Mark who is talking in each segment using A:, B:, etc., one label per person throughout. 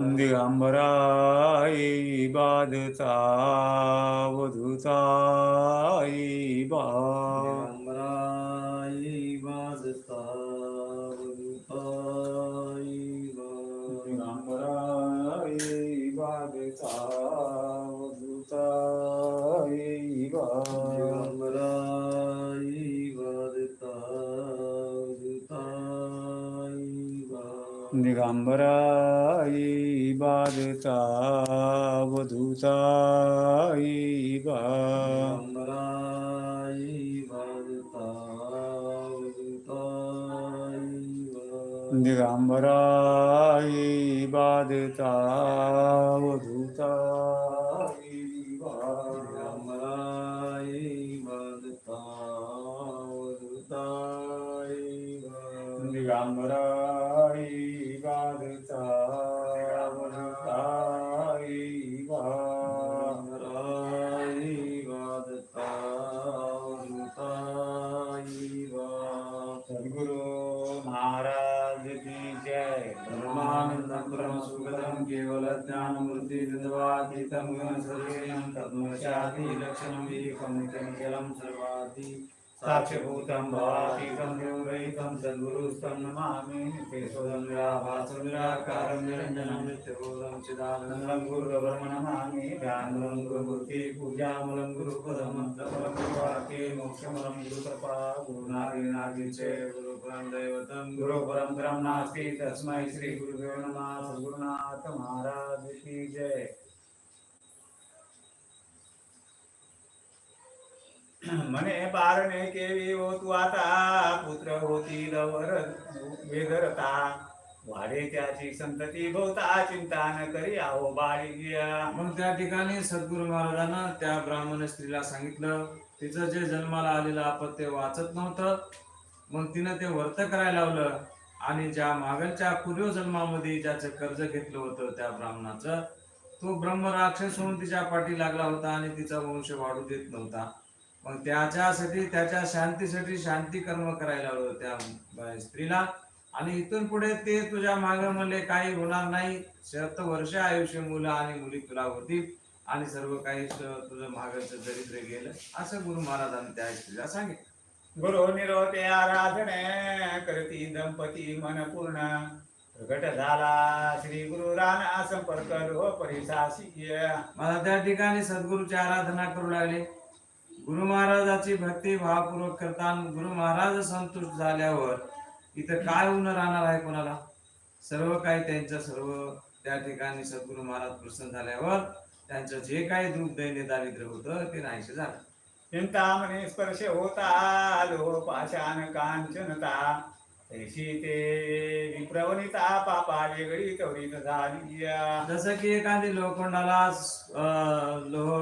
A: दिगंबराई बाधता वधुताई बा
B: वाजता वदुताई
A: दिगंबराई बाधता
B: वदुताई
A: दिगंबराई बाधता
B: చిత్తముగా సర్వేణం తద్మశాతి లక్షణం ఏకమితం సర్వాతి సాక్ష్యభూతం భవాతీతం దేవైతం సద్గురుస్తం నమామి కేశోదం నిరాభాసం నిరాకారం నిరంజనం నిత్యబోధం చిదానందం గురుగవర్మ నమామి జ్ఞానమలం గురుమూర్తి పూజామలం గురుపదం మంత్రఫలం గురువాక్యే మోక్షమలం గురుకృపా గురునాగి నాగి చే గురుపురం దేవతం గురు పరంపరం నాస్తి తస్మై శ్రీ గురుదేవ నమ సద్గురునాథ మహారాజ్ జయ
A: म्हणे बारणे केवी हो तू आता पुत्र होती लवर वेदरता वाढे त्याची संतती भोवता चिंता न करी आहो बाळी गिया
B: मग त्या ठिकाणी सद्गुरु महाराजांना त्या ब्राह्मण स्त्रीला सांगितलं तिचं जे जन्माला आलेलं अपत्य वाचत नव्हतं. मग तिनं ते वर्त करायला लावलं आणि ज्या मागच्या पूर्वजन्मामध्ये ज्याचं कर्ज घेतलं होतं त्या ब्राह्मणाचं तो ब्रह्म राक्षस होऊन तिच्या पाठी लागला होता आणि तिचा वंश वाढू देत नव्हता. मग त्याच्यासाठी त्याच्या शांतीसाठी शांती कर्म करायला लावलं त्या स्त्रीला. आणि इथून पुढे ते तुझ्या मागे म्हणले काही होणार नाही. शत वर्ष आयुष्य मुलं आणि मुली तुला होतील. आणि सर्व काही तुझं मागाचं दरिद्र गेलं. असं गुरु महाराजांनी त्या स्त्रीला सांगितलं.
A: गुरु निरोते आराधने करती दंपती मन पूर्ण. प्रगट झाला श्री गुरु राणा संपर्क परिसासी
B: मला त्या ठिकाणी सद्गुरूची आराधना करू लागले. गुरु महाराजाची भक्ती भावपूर्वक करताना गुरु महाराज संतुष्ट झाल्यावर इथं काय होऊन राहणार आहे कोणाला? सर्व काही त्यांचं सर्व त्या ठिकाणी सद्गुरु महाराज प्रसन्न झाल्यावर त्यांचं जे काही दुःख दैन्य दारिद्र्य होतं ते नाहीसे झालं.
A: चिंतामणी स्पर्श होता लो पाषाण कांचनता. तैशी ते विप्रवनिता पापा वेगळी त्वरित झाली
B: जसं की एखादी लोखंडाला लोह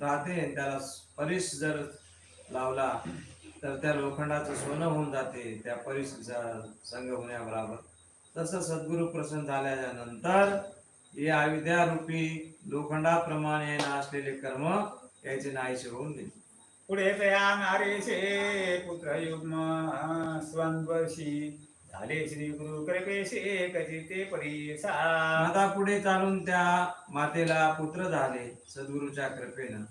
B: राहते त्याला परीस जर लावला तर त्या लोखंडाचं सोनं होऊन जाते त्या परीसचा संग होण्याबरोबर. तसं सद्गुरू प्रसन्न झाल्याच्यानंतर हे अविद्या रूपी लोखंडाप्रमाणे असलेले कर्म याचे नाहीसे होऊन गेले.
A: पुढे तया नारेशे पुत्र युग्म स्वंवर्षी झाले श्री गुरु कृपेशे कचिते परीसा.
B: आता पुढे चालून त्या मातेला पुत्र झाले सद्गुरूच्या कृपेनं.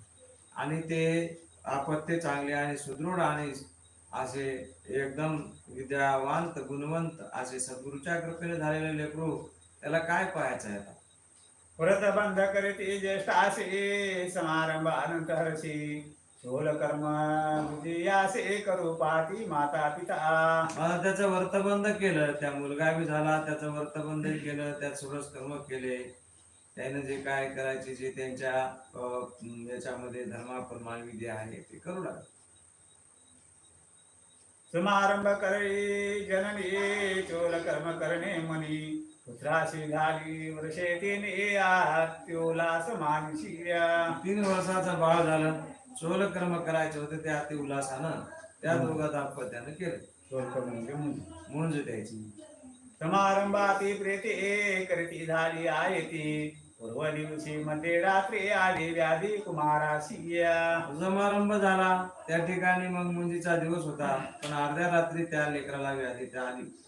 B: आणि ते अपत्य चांगले आणि सुदृढ आणि असे एकदम विद्यावंत गुणवंत असे सद्गुरूच्या कृपेने झालेले लेकरू त्याला काय पाहायचं आहे आता?
A: व्रत बंध करते ज्येष्ठासे समारंभ अनंत हर्षी शोल कर्म विजयासे करू पाती माता पिता.
B: मला त्याचं व्रतबंध केलं त्या मुलगा बी झाला त्याचं व्रतबंध केलं त्यात सुरस कर्म केले. त्याने जे काय करायचे जे त्यांच्या याच्यामध्ये धर्माप्रमाणे विधी आहे ते करू लागले.
A: समारंभ करे जननी चोल कर्म करणे मनी. पुत्राशी झाली वर्षे तिने आत्योला समान
B: तीन वर्षाचं बाळ झालं चोल कर्म करायचे होते ते अति उल्हासानं त्या दोघा दाम्पत्यानं केलं.
A: चोल कर्म म्हणजे. मुंज.
B: द्यायची.
A: समारंभाती प्रेते करती झाली आहे ती पूर्व दिवशी मध्ये रात्री आली व्याधी
B: समारंभ झाला. त्या ठिकाणी मग मुंजीचा दिवस होता. पण अर्ध्या रात्री त्या लेकराला व्याधी त्या आली.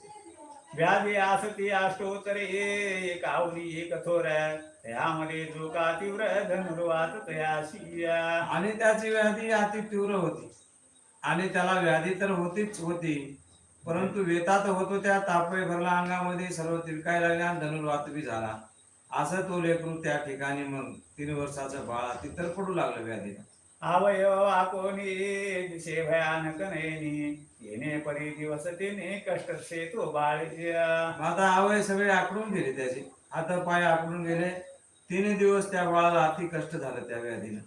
A: व्याधी आसती अष्टोत्तरे एक आवली एक थोर. त्यामध्ये जो का तीव्र धनुर्वात तयाशी
B: आणि त्याची व्याधी अति तीव्र होती. आणि त्याला व्याधी तर होतीच होती. परंतु वेतात होतो त्या तापे भरला अंगामध्ये सर्व तिरकाय लागल्या आणि धनुर्वात बी झाला. असं तो लेकरू त्या ठिकाणी मग तीन वर्षाचं बाळ तिथं पडू लागलं व्याधीला
A: अवयव आकोनी दिसे भयानक नयनी येणे परी दिवस तेने कष्ट से तो बाळ
B: आता आवय सगळे आकडून गेले त्याचे. हात पाय आकडून गेले. तीन दिवस त्या बाळाला अति कष्ट झालं त्या व्याधीनं.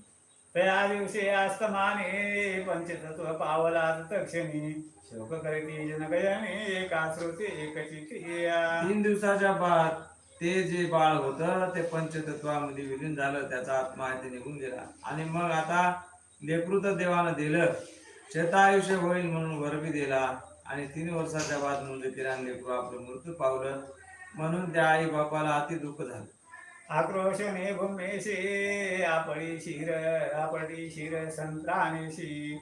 A: त्या दिवशी अस्तमाने पंचतत्व पावला तक्षणी शोक करीती जनगयाने एका श्रुती एकची क्रिया
B: तीन दिवसाच्या बाद ते जे बाळ होतं ते पंचतत्वामध्ये विलीन झालं त्याचा आत्मा आहे ते निघून गेला. आणि मग आता लेकरू तर देवानं दिलं शेतायुष्य होईल म्हणून वरबी दिला. आणि तीन वर्षाच्या बाद म्हणजे तिला लेकरू आपलं मृत्यू पावलं म्हणून त्या आई बापाला अति दुःख झालं.
A: आक्रोशने भूमेशी आपडी शिर आपली शिर संत्रानेशी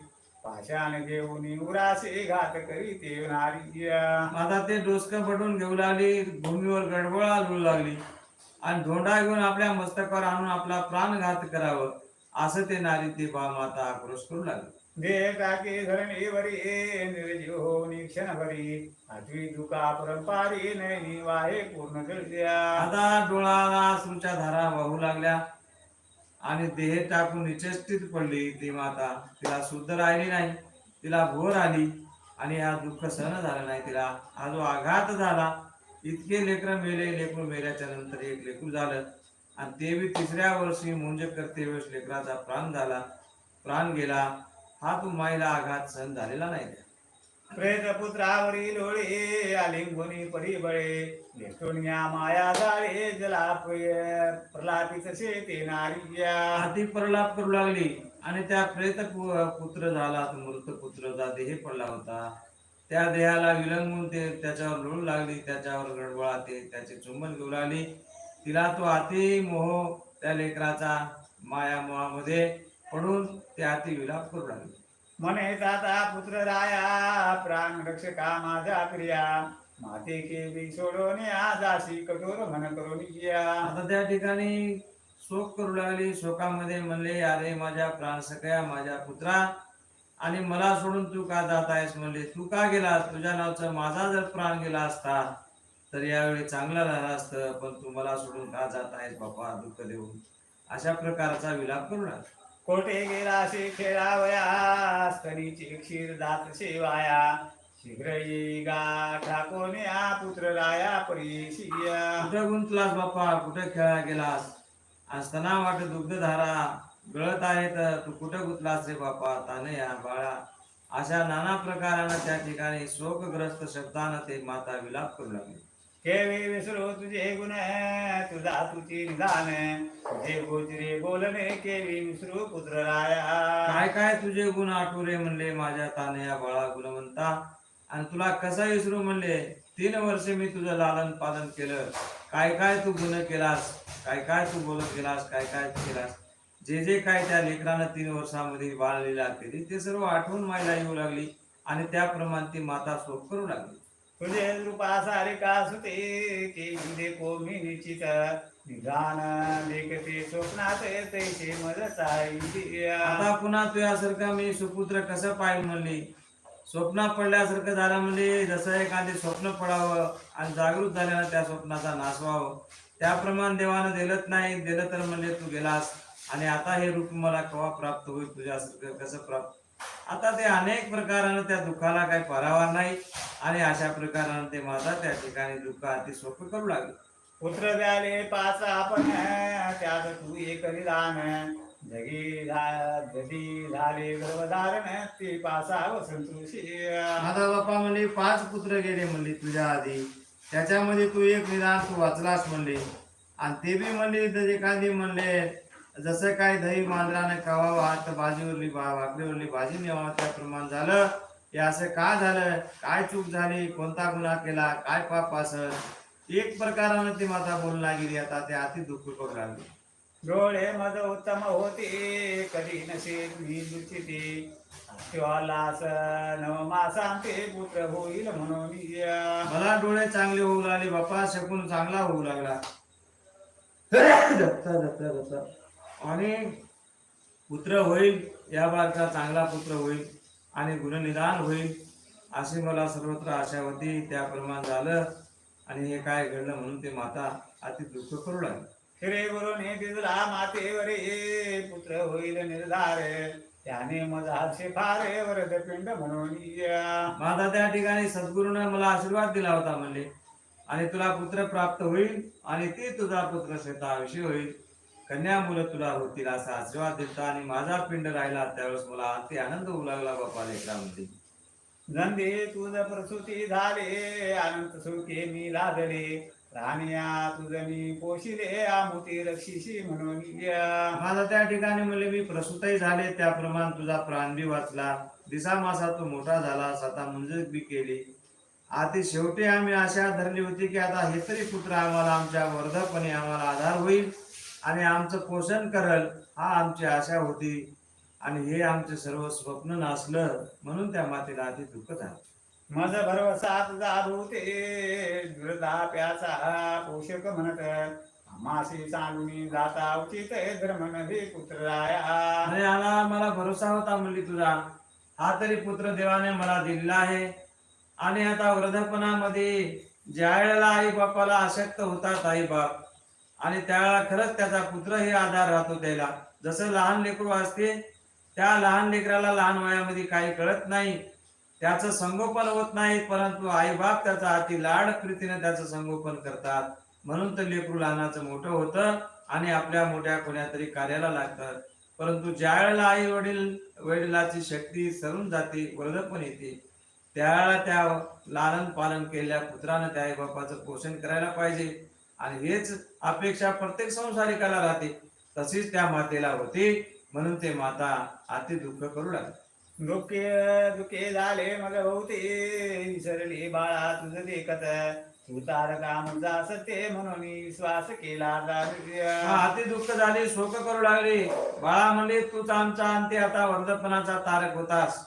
A: पाषाण घेऊन उरासे घात करी ते नारी
B: आता ते डोसकं पटून घेऊ लागली भूमीवर गडबडा लू लागली. आणि धोंडा घेऊन आपल्या मस्तकावर आणून आपला प्राणघात करावं. असं ते नारी ते बा माता आक्रोश करू लागली.
A: देह टाके धरणीवरी निर्जीव हो क्षण भरी आठवी दुका परंपारी नैनी वाहे पूर्ण
B: आता डोळाला अश्रूच्या धारा वाहू लागल्या. आणि देह टाकून निचेष्टित पडली ती माता तिला शुद्ध राहिली नाही. तिला भोर आली आणि हा दुःख सहन झालं नाही. तिला हा जो आघात झाला इतके लेकर मेले लेकरू मेल्याच्या नंतर एक लेकरू झालं. आणि ते बी तिसऱ्या वर्षी मुंज करते वेळेस लेकराचा प्राण झाला. प्राण गेला हा तू माईला आघात सहन झालेला नाही.
A: प्रेत पुत्रावरी लोळे आलिंगुनी परिबळे. लेखोन्या माया जाळे जलापय प्रलापित शेती नारिया
B: हाती प्रलाप करू लागली आणि त्या प्रेत पु- पुत्र झाला तो मृत पुत्रचा देह पडला होता. त्या देहाला विलंबून ते त्याच्यावर लोळ लागली त्याच्यावर गडबळा ते त्याचे चुंबन घेऊ लागली. तिला तो अति मोह त्या लेकराचा माया मोहामध्ये पडून ते अति विलाप करू लागले.
A: म्हणे दाता पुत्र राया प्राण रक्षका माझा प्रिया? माते के सोडोने सोडवणे आजाशी कठोर मन करून
B: आता त्या ठिकाणी शोक करू लागली शोकामध्ये म्हणले अरे माझ्या प्राण सगळ्या माझ्या पुत्रा आणि मला सोडून तू का जात आहेस? म्हणले तू का गेलास? तुझ्या नावचा माझा जर प्राण गेला असता तर यावेळी चांगला झाला असतं पण तू मला सोडून का जात आहेस बापा दुःख देऊन? अशा प्रकारचा विलाप करू लागला.
A: कोठे गेला असे खेळावया स्तनीचे क्षीर दात सेवाया शीघ्र ये गा ठाकोन्या पुत्र राया परिशिया.
B: कुठे गुंतलास बाप्पा? कुठं खेळा गेलास? असताना वाट दुग्धधारा. गळत आहे तर तू कुठं गुंतलास रे बाप्पा? ताने या बाळा. अशा नाना प्रकारानं त्या ठिकाणी शोकग्रस्त शब्दानं ते माता विलाप करू लागली.
A: केवे विसरो तुझे गुण तुझा तुझी निदान जे गोचरे बोलणे केवी विसरू पुत्र राया
B: काय काय तुझे गुण आठवरे म्हणले माझ्या ताने या बाळा गुणवंता? आणि तुला कसा विसरू म्हणले? तीन वर्षे मी तुझं लालन पालन केलं. काय काय तू गुण केलास? काय काय तू बोलत केलास काय काय केलास? जे जे काय त्या लेकरानं तीन वर्षामध्ये बाळ लीला केली ते सर्व आठवून मायला येऊ लागली आणि त्याप्रमाणे ती माता सोप करू लागली.
A: तुझे रूपा सारिका सुते के विदे को मी निश्चित निदान लेखते स्वप्नात तैसे मज
B: आता पुन्हा तुझ्यासारखा मी सुपुत्र कसं पाहिजे म्हणली? स्वप्नात पडल्यासारखं झालं म्हणजे जसं एखादे स्वप्न पडावं आणि जागृत झाल्यानं त्या स्वप्नाचा नाश व्हावं. त्याप्रमाणे देवानं दिलंच नाही दिलं तर म्हणजे तू गेलास. आणि आता हे रूप मला केव्हा प्राप्त होईल? तुझ्यासारखं कसं प्राप्त आता ते अनेक प्रकारानं त्या दुःखाला काही परावा नाही आणि अशा प्रकारानं ते माझा त्या ठिकाणी दुःख अति सोपं करू लागले.
A: पुत्र द्याले पाच आपण त्यात तू एक निदान जगी जगी झाले गर्भधारण ते पासाव संतोषी
B: माझा बापा म्हणले पाच पुत्र गेले म्हणले तुझ्या आधी. त्याच्यामध्ये तू एक निदान तू वाचलास म्हणले. आणि ते बी म्हणले तर एखादी म्हणले जसं काय दही मांजराने कवावं हात भाजीवरली भा भाकरीवरली भाजी न्यावं त्याप्रमाणे झालं. हे असं का झालं? काय चूक झाली? कोणता गुन्हा केला? काय पाप असं? एक प्रकारानं ती माता बोलू लागली आता ते अति दुःख लागली
A: डोळे मज उत्तम होते कधी नसे मी दुचिते शिवालास नव मासांते पुत्र होईल म्हणून.
B: मला डोळे चांगले होऊ लागले बापा शकून चांगला होऊ लागला. जपता जपता जपता आणि पुत्र होईल या बारचा चांगला पुत्र होईल आणि गुणनिदान होईल अशी मला सर्वत्र आशा होती त्याप्रमाणे झालं. आणि हे काय घडलं म्हणून ते माता अति दुःख करू लागली.
A: श्री गुरुने दिसला मातेवरे पुत्र होईल निर्धार. त्याने मज हास्य फारे वरद पिंड म्हणून या.
B: माता त्या ठिकाणी सद्गुरूने मला आशीर्वाद दिला होता म्हणले. आणि तुला पुत्र प्राप्त होईल आणि ते तुझा पुत्र शेताविषयी होईल. कन्या मुलं तुला होतील असा आशीर्वाद दिलता आणि माझा पिंड राहिला त्यावेळेस मला अति आनंद होऊ लागला बापा लेकरामध्ये
A: नंदी तुझ प्रसूती झाले अनंत सुखे मी लादले. राणिया तुझ मी पोशिले आमुती रक्षिशी म्हणून
B: माझा त्या ठिकाणी म्हणले मी प्रसूतही झाले त्याप्रमाणे तुझा प्राण बी वाचला. दिसा मासा तू मोठा झाला स्वतः मुंजक बी केली. आधी शेवटी आम्ही आशा धरली होती की आता हे तरी पुत्र आम्हाला आमच्या वर्धपणे आम्हाला आधार होईल. आणि आमचं पोषण करल हा आमची आशा होती. आणि हे आमचे सर्व स्वप्न नासलं म्हणून त्या मातेला अति दुःख झालं.
A: मज भरवसा तुझा भूते दुर्दाप्याचा पोषक म्हणत. मासी सांगून जाता उचित धर्म नव्हे पुत्र राया.
B: आणि आला मला भरोसा होता म्हणली तुझा. हा तरी पुत्र देवाने मला दिलेला आहे. आणि आता वृद्धपणामध्ये ज्या वेळेला आई बापाला अशक्त होतात आई बाप आणि त्यावेळेला खरंच त्याचा पुत्र हे आधार राहतो त्याला. जसं लहान लेकरू असते त्या लहान लेकराला लहान वयामध्ये काही कळत नाही. त्याचं संगोपन होत नाही परंतु आई बाप त्याचा अति लाड प्रीतीने त्याचं संगोपन करतात. म्हणून तर लेकरू लहानाचं मोठं होतं आणि आपल्या मोठ्या कोण्यातरी कार्याला लागतात. परंतु ज्या वेळेला आई वडील वडिलाची शक्ती सरून जाते वृद्धपण येते त्यावेळेला त्या लालन पालन केलेल्या पुत्रानं त्या बापाचं पोषण करायला पाहिजे. आणि हेच अपेक्षा प्रत्येक संसारिकाला राहते. तशीच त्या मातेला होती म्हणून ते माता अति दुःख करू लागली.
A: दुःखे दुःखे झाले मग होते. विसरली बाळा तुझ देखत. तू तारका मुजा सत्य म्हणून विश्वास केला.
B: अति दुःख झाले शोक करू लागले. बाळा म्हणले तूच आमचा अंत्य आता वर्धपणाचा तारक होतास.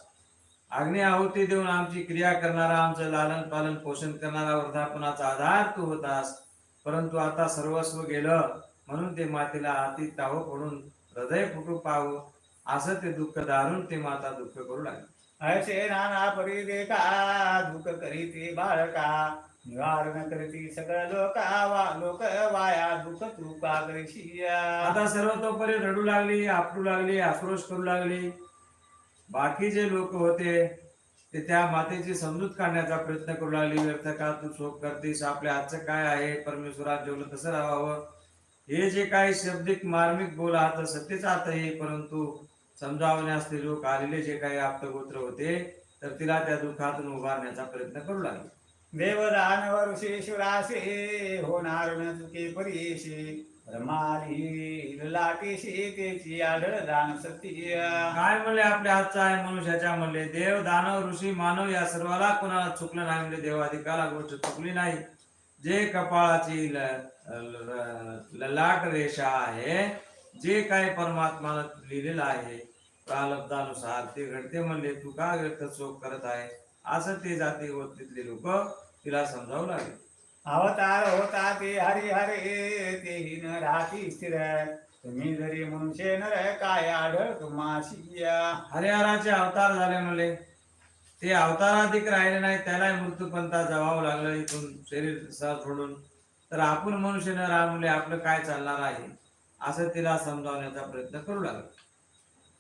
B: अग्नी आहुती देऊन आमची क्रिया करणारा आमचं लालन पालन पोषण करणारा वर्धापनाचा आधार तू होतास. परंतु आता सर्वस्व गेलं म्हणून ते मातेला अति ताव पडून हृदय फुटू पाहू. असं ते दुःख दारून ते माता दुःख करू लागली.
A: असे नाना परी देखा दुःख करीती बाळका? निवारण करीती सगळं लोका वा लोक वाया दुःख तू का
B: आता सर्वतोपरी रडू लागली आपटू लागली आक्रोश करू लागली. बाकी जे लोक होते ते त्या मातेची समजूत काढण्याचा प्रयत्न करू लागली. व्यर्थ का तू शोक करतेस. आपल्या हातचं काय आहे? परमेश्वरात जेवलं तसं राहावं. हे जे काही शब्दिक मार्मिक बोल आहात सत्यच आत आहे परंतु समजावण्यास ते लोक आलेले जे काही आप्तगोत्र होते तर तिला त्या दुःखातून उभारण्याचा प्रयत्न करू लागले.
A: देवदान वरुषेश्वरासे होणार न चुके परीशी. ब्रह्माली लाटेशी दान सत्य.
B: काय म्हणले आपल्या हातचा आहे मनुष्याच्या म्हणले देव दानव ऋषी मानव या सर्वाला कोणाला चुकलं नाही म्हणजे देवाधिकाला गोष्ट चुकली नाही. जे कपाळाची ललाट रेषा आहे जे काय परमात्माला लिहिलेलं आहे प्रारब्धानुसार ते घडते म्हणले तू का व्यक्त चोख करत आहे? असं ते जाती व तिथले लोक तिला समजावू लागले.
A: अवतार होता ते हरी हरे तेही न राहती स्थिर. तुम्ही जरी मनुष्य नर काय आढळ तुम्हाशी?
B: हरिहराचे अवतार झाले म्हणले. ते अवताराधिक राहिले नाही त्याला मृत्यूपंथा जवावं लागलं इथून शरीर सह सोडून. तर आपण मनुष्य न राहा म्हणले आपलं काय चालणार आहे? असं तिला समजावण्याचा प्रयत्न करू लागला.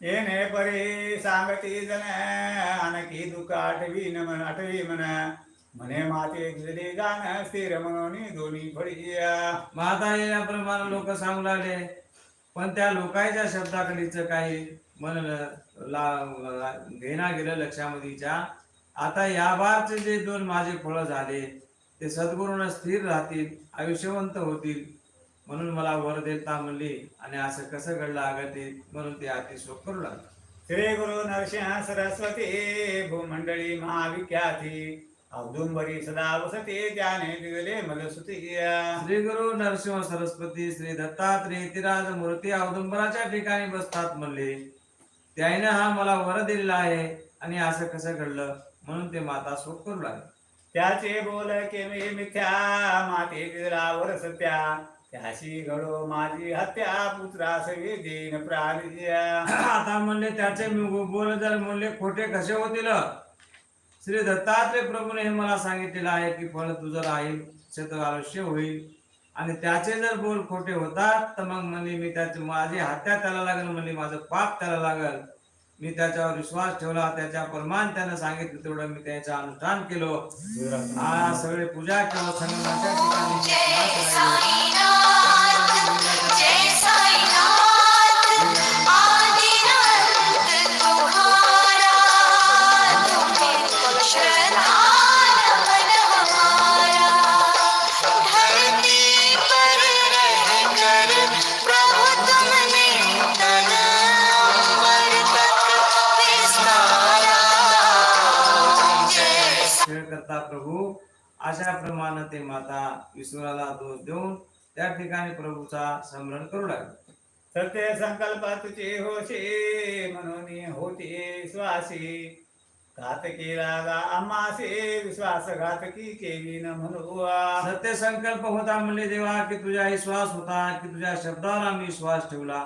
A: येणे परी सांगती जन आणखी दुःख आठवी न म्हण आठवी म्हण. म्हणे माते तुझे गाण स्थिर म्हणून दोन्ही फळी
B: मग आता याप्रमाणे लोक सांगू लागले. पण त्या लोकांच्या शब्दाकडीच काही मन घेणा गेलं लक्षामध्येच्या आता या बारचे जे दोन माझे फळं झाले ते सद्गुरूनं स्थिर राहतील आयुष्यवंत होतील म्हणून मला वर देता म्हणली आणि असं कसं घडलं अगं ते म्हणून ते अतिशोक करू लागले.
A: श्री गुरु नरसिंह सरस्वती भूमंडळी महाविख्याती. औदुंबरी सदा वसते त्याने दिले मलसुतिया।
B: श्री गुरु नरसिंह सरस्वती श्री दत्तात्रय यतिराज मूर्ती औदुंबराच्या ठिकाणी बसतात म्हणले त्याने हा मला वर दिलेला आहे आणि असं कसं घडलं म्हणून ते माता शोक करू लागले.
A: त्याचे बोल केमे मिथ्या माते दिलावर सत्या. त्याशी घडो माझी हत्या पुत्रास देन प्राणिया.
B: आता म्हणले त्याचे मी बोल जर म्हणले खोटे कसे होतील? श्री दत्तात्रय प्रभूने हे मला सांगितलेलं आहे की फळ तुझं राहील शत आयुष्य होईल. आणि त्याचे जर बोल खोटे होतात तर मग म्हणजे मी त्याचे माझी हत्या त्याला लागेल म्हणजे माझं पाप त्याला लागल. मी त्याच्यावर विश्वास ठेवला त्याच्या प्रमाण त्यानं सांगितलं तेवढं मी त्याचं अनुष्ठान केलो. हा सगळे पूजा केलं संगमाच्या ठिकाणी. करता प्रभू अशा प्रमाणे ते माता ईश्वराला दोष देऊन त्या ठिकाणी प्रभूचा स्मरण करू लागले.
A: सत्य संकल्प तुझे होशे म्हणून होते श्वासी घात केला आम्हासे विश्वासघातकी केली न म्हणू
B: सत्य संकल्प होता म्हणले देवा की तुझा विश्वास होता की तुझ्या शब्दावर आम्ही विश्वास ठेवला.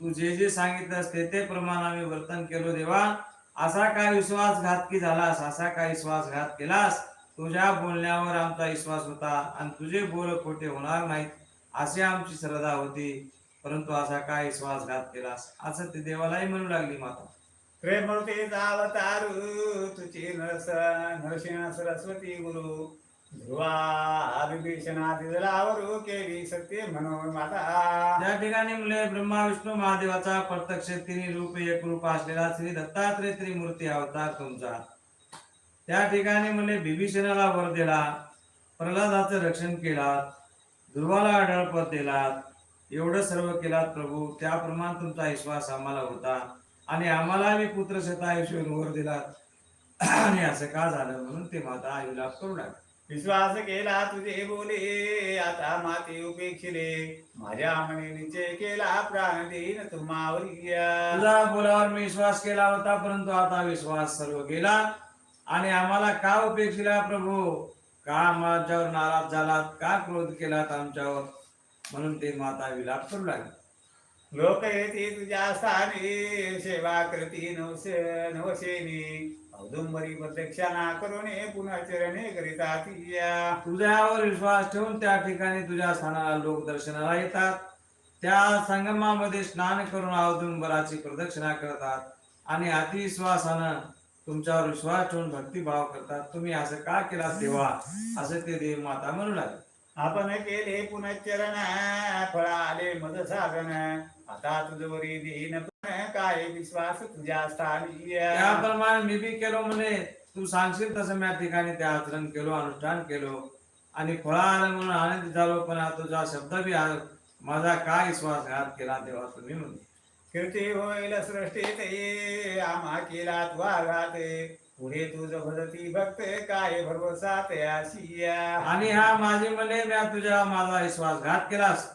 B: तू जे जे सांगितलंस ते ते प्रमाण आम्ही वर्तन केलो देवा. असा काय विश्वासघात की झालास? असा काय विश्वासघात केलास? तुझ्या बोलण्यावर आमचा विश्वास होता आणि तुझे बोल खोटे होणार नाहीत अशी आमची श्रद्धा होती. परंतु असा काय विश्वासघात केलास? असं ते देवालाही म्हणू लागली माता.
A: प्रेमूर्ती अवतारू तुझी नरस नरसिंह सरस्वती गुरु. ध्रुवा केली सत्य म्हणून माता.
B: ठिकाणी मुले ब्रह्मा विष्णू महादेवाचा प्रत्यक्ष तिन्ही रूप एक रूप असलेला श्री दत्तात्रय त्रिमूर्ती अवतार तुमचा. त्या ठिकाणी मुले बिभीषणाला वर दिला प्रल्हादाचं रक्षण केलात ध्रुवाला अढळपत दिलात एवढं सर्व केलात प्रभू त्याप्रमाणे तुमचा विश्वास आम्हाला होता. आणि आम्हाला बी पुत्र शतायुष्य वर दिलात. आणि असं का झालं म्हणून ते माता विलाप करू लागले.
A: विश्वास केला तुझे बोले आता माते उपेक्षिले. माझ्या निश्चय केला प्राण देईन
B: तुझा बोलावर मी विश्वास केला होता परंतु आता विश्वास सर्व गेला. आणि आम्हाला का उपेक्षिला प्रभू? का आमच्यावर नाराज झालात? का क्रोध केलात आमच्यावर? म्हणून ते माता विलाप करू लागले.
A: लोक येते तुझ्या स्थानी सेवा करती नवसे नवसेनी औदुंबरी प्रदक्षिणा करुणे पुन्हा चरणे करिता तिया
B: तुझ्यावर विश्वास ठेवून त्या ठिकाणी तुझ्या स्थानाला लोक दर्शनाला येतात. त्या संगमामध्ये स्नान करून औदुंबराची प्रदक्षिणा करतात आणि अतिविश्वासानं तुमच्यावर विश्वास ठेवून भक्तिभाव करतात. तुम्ही असं का केला तेव्हा? असं ते देव माता म्हणू लागले.
A: आपण केले पुनश्चरण फळ आले मद साधन आता तुझवरी देईन पण काय विश्वास तुझ्या स्थानी
B: त्याप्रमाणे मी बी केलो म्हणे तू सांगशील तसं मी या ठिकाणी ते आचरण केलो अनुष्ठान केलो। आणि फळा आलं म्हणून आनंद झालो पण तुझा शब्द बी माझा काय विश्वासघात केला तेव्हा तुम्ही म्हणते
A: कीर्ती होईल सृष्टीत ये आम्हा केला वाघात पुढे तुझ भरती भक्त काय भरवसा तयाशिया
B: आणि हा माझे म्हणले मी तुझ्या माझा विश्वासघात केलास।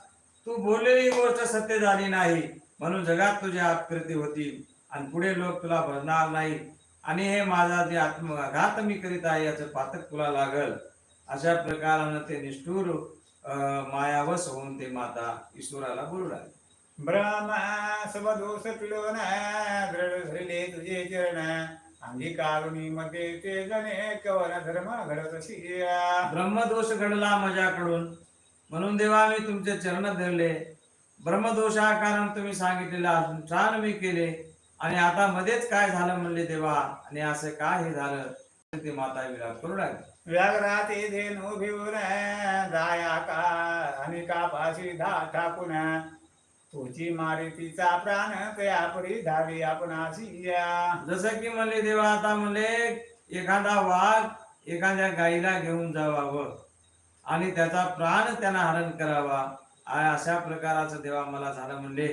B: तू बोललेली गोष्ट सत्य झाली नाही। म्हणून जगात तुझ्या अपकृती होतील आणि पुढे लोक तुला भरणार नाही. आणि हे माझा जे आत्मघात मी करीत आहे याचं पातक तुला लागल. अशा प्रकारानं ते निष्ठूर अं, मायावश होऊन ते माता ईश्वराला बोलू लागले
A: ब्रह्मा सबदोष पिलोन दृढ धरले तुझे चरण. अंगीकारुणी मध्ये ते जणे कवन धर्म घडत शिया
B: ब्रह्मदोष घडला माझ्याकडून. म्हणून देवा मी तुमचे चरण धरले. ब्रह्मदोष कारण तुम्ही सांगितलेला अनुष्ठान मी केले. आणि आता मध्येच काय झालं म्हणले देवा? आणि असं काय हे झालं? ते माता विलाप करू लागले.
A: व्याघ्राते धेनु भिवून दाया का आणि कापाशी धा ठाकून. तुझी मारे तिचा प्राण तयापरी धावी आपणाशी
B: जसं की म्हणले देवा आता म्हणले एखादा वाघ एखाद्या गाईला घेऊन जावावं. आणि त्याचा प्राण त्यांना हरण करावा. अशा प्रकाराचं देवा मला झालं म्हणले.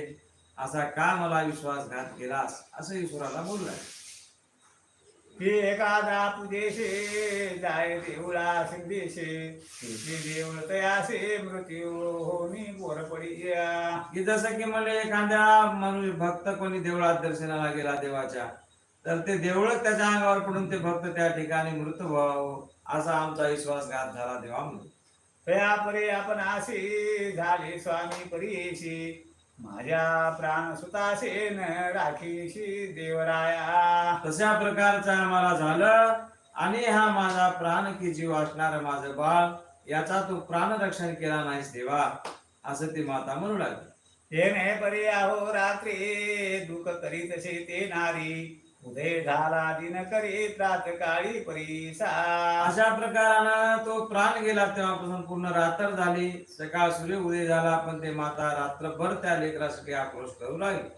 B: असा का मला विश्वासघात केलास असं ईश्वराला बोललाय.
A: की एखादा पुजेशे जाय देवळा सिंधेशे तिथे देऊळ तयासे मृत्यू होनी पोर पडिया.
B: की जसं की मला एखाद्या मनुष्य भक्त कोणी देवळात दर्शनाला गेला देवाच्या तर ते देवळच त्याच्या अंगावर पडून ते भक्त त्या ठिकाणी मृत व्हावं असा आमचा विश्वासघात झाला देवा म्हणून.
A: तया परे आपण आसे झाले स्वामी परीशी माझ्या प्राण सुतासे न राखीशी देवराया.
B: तशा प्रकारचं आम्हाला झालं. आणि हा माझा प्राण की जीव असणार माझं बाळ याचा तू प्राण रक्षण केला नाहीस देवा असं ती माता म्हणू लागली.
A: येणे परी आहो रात्री दुःख करीतसे ते नारी. उदय झाला दिन करी प्रातकाळी परीसा.
B: अशा प्रकारानं तो प्राण गेला तेव्हापासून पूर्ण रात्र झाली. सकाळ सूर्य उदय झाला पण ते माता रात्रभर त्या लेकरासाठी आक्रोश करू लागली.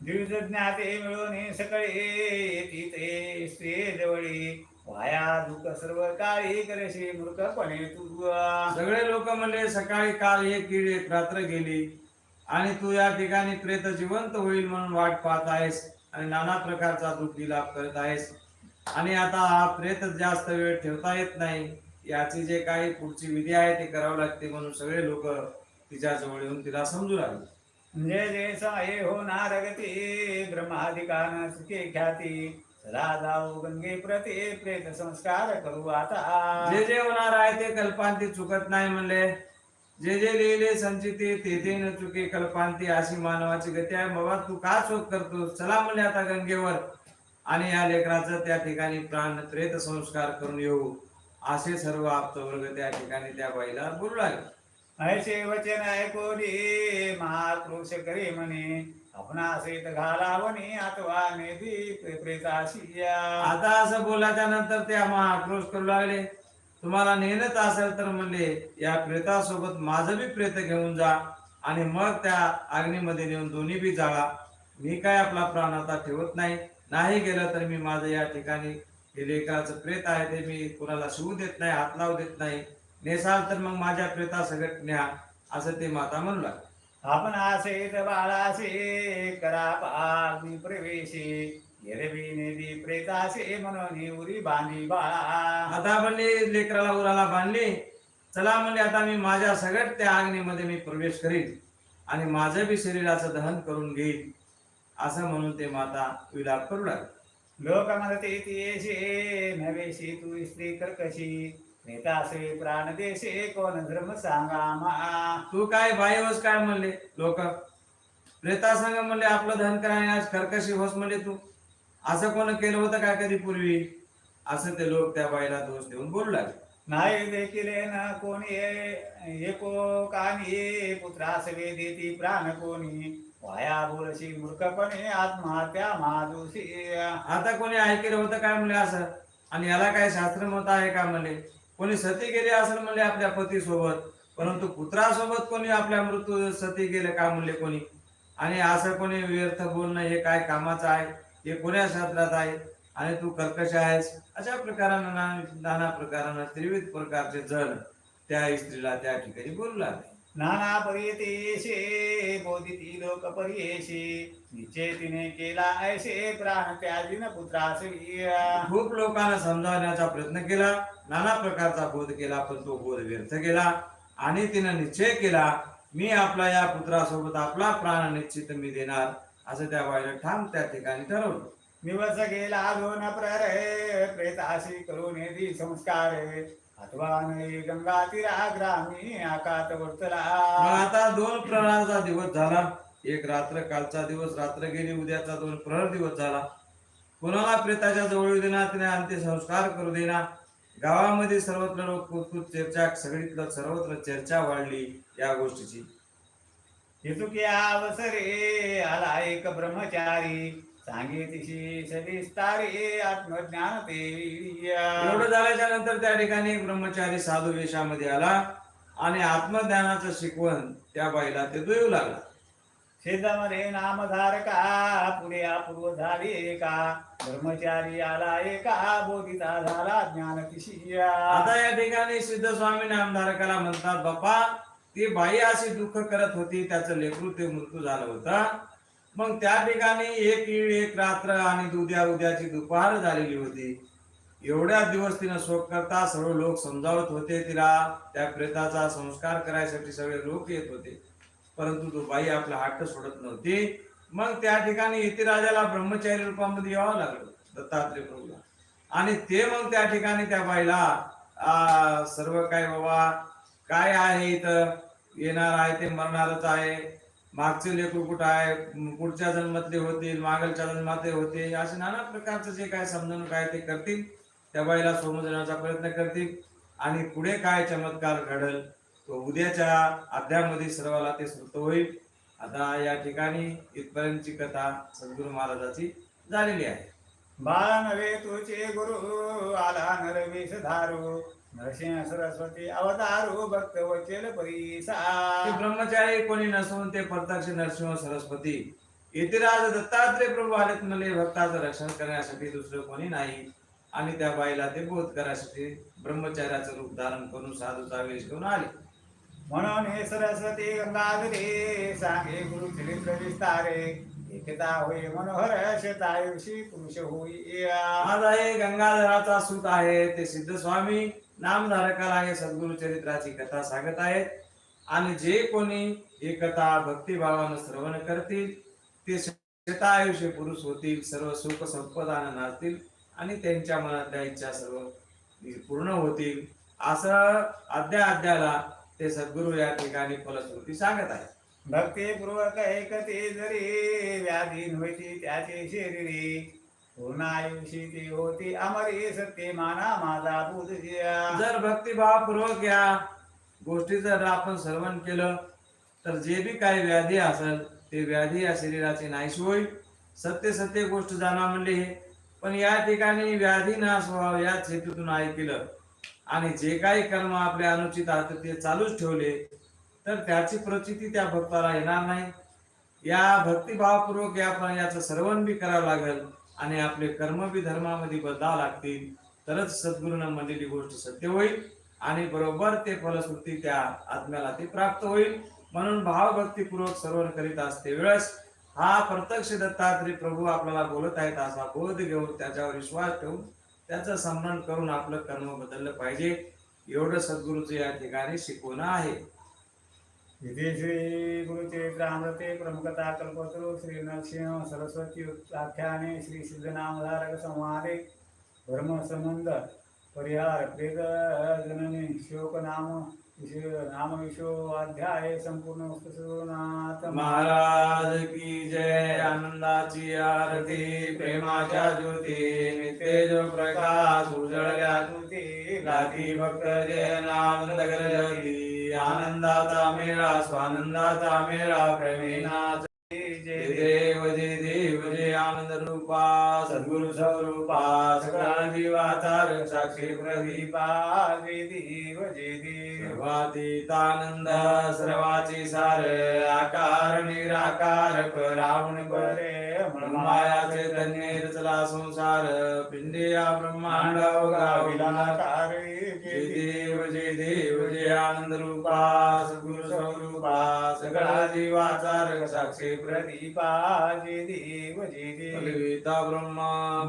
A: ज्ञाते मिळून सकळे येती ते स्त्री जवळी. वाया दुःख सर्व काळी करशी मूर्खपणे तू
B: सगळे लोक म्हणले सकाळी काल एक किड एक रात्र गेली आणि तू या ठिकाणी प्रेत जिवंत होईल म्हणून वाट पाहत आहेस. आणि नाना प्रकारचा दुःखी लाभ करत आहेस आणि आता हा प्रेत जास्त वेळ ठेवता येत नाही. याची जे काही पुढची विधी आहे ती करावी लागते म्हणून सगळे लोक तिच्या जवळ येऊन तिला समजू लागले.
A: जे जे साये होणार गती ब्रह्माधिकान सुखे ख्याती. सदा जाऊ गंगे प्रते प्रेत संस्कार करू आता.
B: जे जे होणार आहे ते कल्पांती चुकत नाही म्हणले. जे जे लिहिले संचिते ते ते न चुके कल्पांती अशी मानवाची गती आहे. बाबा तू का शोध करतो चला म्हणले आता गंगेवर. आणि या लेकराचं त्या ठिकाणी प्राण प्रेत संस्कार करून येऊ. असे सर्व आप्तवर्ग त्या ठिकाणी त्या बाईला बोलू लागले.
A: ऐसे वचन ऐकोनी महाक्रोश करे म्हणे. आपणा सेत घालावणी अथवा नेदी प्रेताशिया
B: आता असं बोलाच्या नंतर ते आम्हा आक्रोश करू लागले. तुम्हाला नेणत असेल तर म्हणले या प्रेतासोबत माझं बी प्रेत घेऊन जा आणि मग त्या अग्नीमध्ये नेऊन दोन्ही बी जाळा. मी काय आपला प्राण आता ठेवत नाही. नाही गेलं तर मी माझं या ठिकाणी हे लेकराचं प्रेत आहे ते मी कुणाला शिवू देत नाही हात लावू देत नाही. नेसाल तर मग माझ्या प्रेता सगळं न्या असं ते माता म्हणू लागले.
A: आपण असे बाळासे करा पाग्नी प्रवेशी. प्रेतासे म्हणून उरी बांधी बाळा
B: आता म्हणले लेकराला उराला बांधली चला म्हणले आता मी माझ्या सगळ्यात त्या अग्नीमध्ये मी प्रवेश करीन आणि माझं बी शरीराचं दहन करून घेईन असं म्हणून ते माता विलाप करू लागले
A: लोक म्हणते नवेशी तू स्त्री कर्कशी नेतासे प्राण देशे कोण धर्म सांगा मा
B: तू काय बाई होस काय म्हणले लोक प्रेता संग म्हणले आपलं दहन करायला कर्कशी होस म्हणले तू असं कोण केलं होतं का कधी पूर्वी? असं ते लोक त्या बाईला दोष देऊन बोलू लागले.
A: नाही देखील न कोणी एको कानी पुत्रास वेदेती प्राण कोणी? वाया बोलशी मूर्खपणे आत्महत्या महादोषी
B: आता कोणी ऐकेलं होतं काय म्हणले असं? आणि याला काय शास्त्र मत आहे का म्हणले? कोणी सती गेले असेल म्हणले आपल्या पती सोबत परंतु पुत्रासोबत कोणी आपल्या मृत्यू सती गेले का म्हणले कोणी? आणि असं कोणी व्यर्थ बोलणं हे काय कामाचं आहे? हे कोण्या शास्त्रात आहे? आणि तू कर्कश आहेस? अशा प्रकारानं नाना प्रकारानं त्रिविध प्रकारचे जण त्या स्त्रीला त्या ठिकाणी बोलू लागले.
A: नाना पर्यतेशे बोधिती लोक पर्येशी तिने केला ऐसे प्राण त्याजीन पुत्रास
B: खूप लोकांना समजावण्याचा प्रयत्न केला नाना प्रकारचा बोध केला पण तो बोध व्यर्थ केला आणि तिनं निश्चय केला मी आपला या पुत्रासोबत आपला प्राण निश्चित मी देणार. असं त्या बाईला ठाम त्या ठिकाणी ठरवलं.
A: दिवस गेला दोन प्ररे प्रेताशी करून येदी संस्कार. गंगा तीरा ग्रामी आकात
B: मग
A: वर्तला
B: आता दोन प्रहराचा दिवस झाला. एक रात्र कालचा दिवस रात्र गेली उद्याचा दोन प्रहर दिवस झाला. कोणाला प्रेताच्या जवळ देणार तिने अंत्यसंस्कार करू देणार. गावामध्ये सर्वत्र लोक कुतकुत चर्चा सगळीकडं सर्वत्र चर्चा वाढली या गोष्टीची.
A: हेतुकी अवसरे आला एक ब्रह्मचारी सांगितशी सविस्तारे आत्मज्ञान ते
B: एवढं झाल्याच्यानंतर त्या ठिकाणी एक ब्रह्मचारी साधू वेशामध्ये आला आणि आत्मज्ञानाचं शिकवण त्या बाईला ते देऊ लागला.
A: शेतामध्ये नामधारका पुढे अपूर्व झाले का ब्रह्मचारी आला एका बोधिता झाला ज्ञान तिशिया.
B: आता या ठिकाणी सिद्ध स्वामी नामधारकाला म्हणतात बाप्पा ती बाई अशी दुःख करत होती त्याचं लेकरू ते मृत्यू झालं होतं. मग त्या ठिकाणी एक ईळ एक रात्र आणि उद्या उद्याची दुपार झालेली होती. एवढ्या दिवस तिनं शोक करता सर्व लोक समजावत होते तिला त्या प्रेताचा संस्कार करायसाठी सगळे लोक येत होते. परंतु तो बाई आपला हट्ट सोडत नव्हती. मग त्या ठिकाणी इतिराजाला ब्रह्मचारी रूपामध्ये यावं लागलं दत्तात्रय प्रभूला. आणि ते मग त्या ठिकाणी त्या बाईला सर्व काय बाबा काय आहे इथं? येणार आहे ते मरणारच आहे. मागचे लेकरू कुठं आहे? पुढच्या जन्मातले होतील मागलच्या जन्मातले होते असे नाना प्रकारचं जे काय समजून काय ते करतील त्या बाईला समजण्याचा प्रयत्न करतील. आणि पुढे काय चमत्कार घडल तो उद्याच्या अध्यामध्ये सर्वाला ते श्रुत होईल. आता या ठिकाणी इथपर्यंतची कथा सद्गुरू महाराजाची झालेली आहे.
A: बाळा नव्हे तुझे गुरु आला नरवेश धारू. नरसिंह सरस्वती अवतारू भक्त वचेल
B: ते
A: परीसा
B: ब्रह्मचारी कोणी नसून ते प्रत्यक्ष नरसिंह सरस्वती. यतिराज दत्तात्रय प्रभू आलेत मले भक्ताचं रक्षण करण्यासाठी दुसरं कोणी नाही. आणि त्या बाईला ते बोध करण्यासाठी ब्रह्मचार्याचं रूप धारण करून साधूचा वेश घेऊन आले.
A: म्हणून हे सरस्वती गंगाधरे सांगे गुरु चरित्र विस्तारे. एकता होय मनोहर शतायुषी पुरुष होई
B: आहे गंगाधराचा सूत आहे ते सिद्ध स्वामी नामधारकाला हे सद्गुरु चरित्राची कथा सांगत आहेत. आणि जे कोणी ही कथा भक्तिभावानं श्रवण करतील ते शतायुष्य पुरुष होतील सर्व सुख संपदानं नाचतील आणि त्यांच्या मनातल्या इच्छा सर्व पूर्ण होतील. असं अद्या अध्याला ते सद्गुरु या ठिकाणी फलश्रुती सांगत आहेत.
A: भक्तीपूर्वक एकते जरी व्याधी होती त्याचे शरीरी. पूर्ण आयुषी ती होती अमरी सत्य माना माझा पूजया।
B: जर भक्तिभावपूर्वक या गोष्टी जर आपण श्रवण केलं तर जे बी काही व्याधी असेल ते व्याधी या शरीराचे नाहीशी होईल. सत्य सत्य गोष्ट जाणा म्हणले हे. पण या ठिकाणी व्याधी नाश व्हावं याच हेतूतून ऐकलं. आणि जे काही कर्म आपल्या अनुचित आहेत ते चालूच ठेवले तर त्याची प्रचिती त्या भक्ताला येणार नाही. या भक्तिभावपूर्वक या आपण याचं श्रवण बी करावं लागेल. आणि आपले कर्म बी धर्मामध्ये बदला लागतील तरच सद्गुरूंना म्हणलेली गोष्ट सत्य होईल आणि बरोबर ते फलश्रुती त्या आत्म्याला ते प्राप्त होईल. म्हणून भावभक्तीपूर्वक सर्व करीत असते वेळेस. हा प्रत्यक्ष दत्तात्रय प्रभू आपल्याला बोलत आहेत असा बोध घेऊन त्याच्यावर विश्वास ठेवून त्याचं सन्मान करून आपलं कर्म बदललं पाहिजे. एवढं सद्गुरूचं या ठिकाणी शिकवणं आहे.
A: इथे श्री गुरुचरित्रामृते प्रमुखता कल्पतरू श्री नरसिंह सरस्वती आख्याने श्री सिद्धनामधारक संवादे धर्मसंबंध परिहार प्रेतजननी जननी शोक नाम नाम संपूर्ण पुस्तकनाथ
B: महाराज की जय। आनंदाची आरती। प्रेमाच्या ज्योती तेज प्रकाश उजळल्या
A: ज्योती
B: लागी भक्त जय। नाम नगर गरजती आनन्दाता मेरा स्वानन्दाता मेरा क्रमेणाच जय देव जय देव. आनंद रूपा सद्गुरु स्वरूपा सगळा जीवाचा साक्षी प्रदीपा
A: जय देव जय
B: सर्वातीतानंद सर्वाची सार आकार निराकार रावण बरे माया चैतन्य रचला संसार पिंडिया ब्रह्मांड गाविला जय देव जय देव जय आनंद रूपा सद्गुरु स्वरूपा सगळा जीवाचार साक्षी
A: प्रदीपा जय देव जय ಕಲಿವಿದ್ದ
B: ಬ್ರಹ್ಮ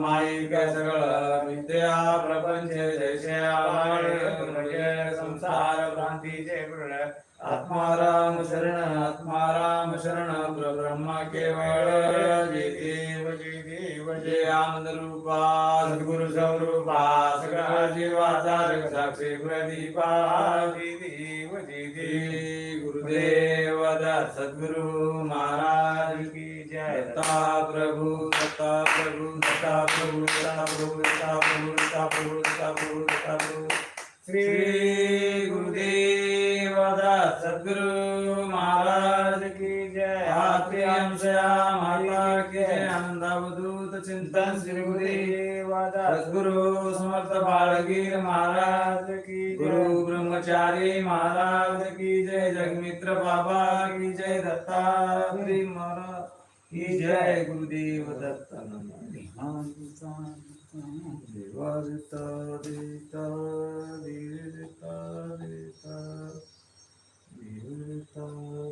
B: ಮಾಯಿಕ ಸಗಳ ವಿದ್ಯಾ ಪ್ರಪಂಚ ಜಯ ಸಂಸಾರ ಭ್ರಾಂತಿ
A: ಜಯ ಪ್ರಳಯ ಆತ್ಮಾರಾಮ
B: ಶರಣ ಆತ್ಮಾರಾಮ ಶರಣ ಬ್ರಹ್ಮ ಕೇವಲ ಜಯ ದೇವ ಜಯ
A: ದೇವ ಜಯ
B: ಆನಂದ ರೂಪ ಸದ್ಗುರು ಸ್ವರೂಪ ಸಕಲ ಜೀವಾಚಾರ್ಯ ಸಾಕ್ಷಿ ಪ್ರದೀಪ ಜಯ ದೇವ
A: ಜಯ ದೇವ ಗುರುದೇವದ ಸದ್ಗುರು
B: ಮಹಾರಾಜ ಕಿ दत्ता प्रभु दत्ता प्रभु दत्ता प्रभु दत्ता प्रभु दत्ता प्रभु दत्ता प्रभु दत्ता प्रभु दत्ता प्रभु
A: श्री
B: गुरुदेव सद्गुरु महाराज की
A: जय।
B: आत्रे अंशया माता के जय। आनंदावधूत चिंतन श्री गुरुदेव सद्गुरु समर्थ बालगीर महाराज की गुरु ब्रह्मचारी महाराज की जय। जगमित्र बाबा की जय। दत्तात्रय महाराज। की जय गुरुदेव दत्त देवा देता देता देता देता देता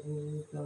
B: देता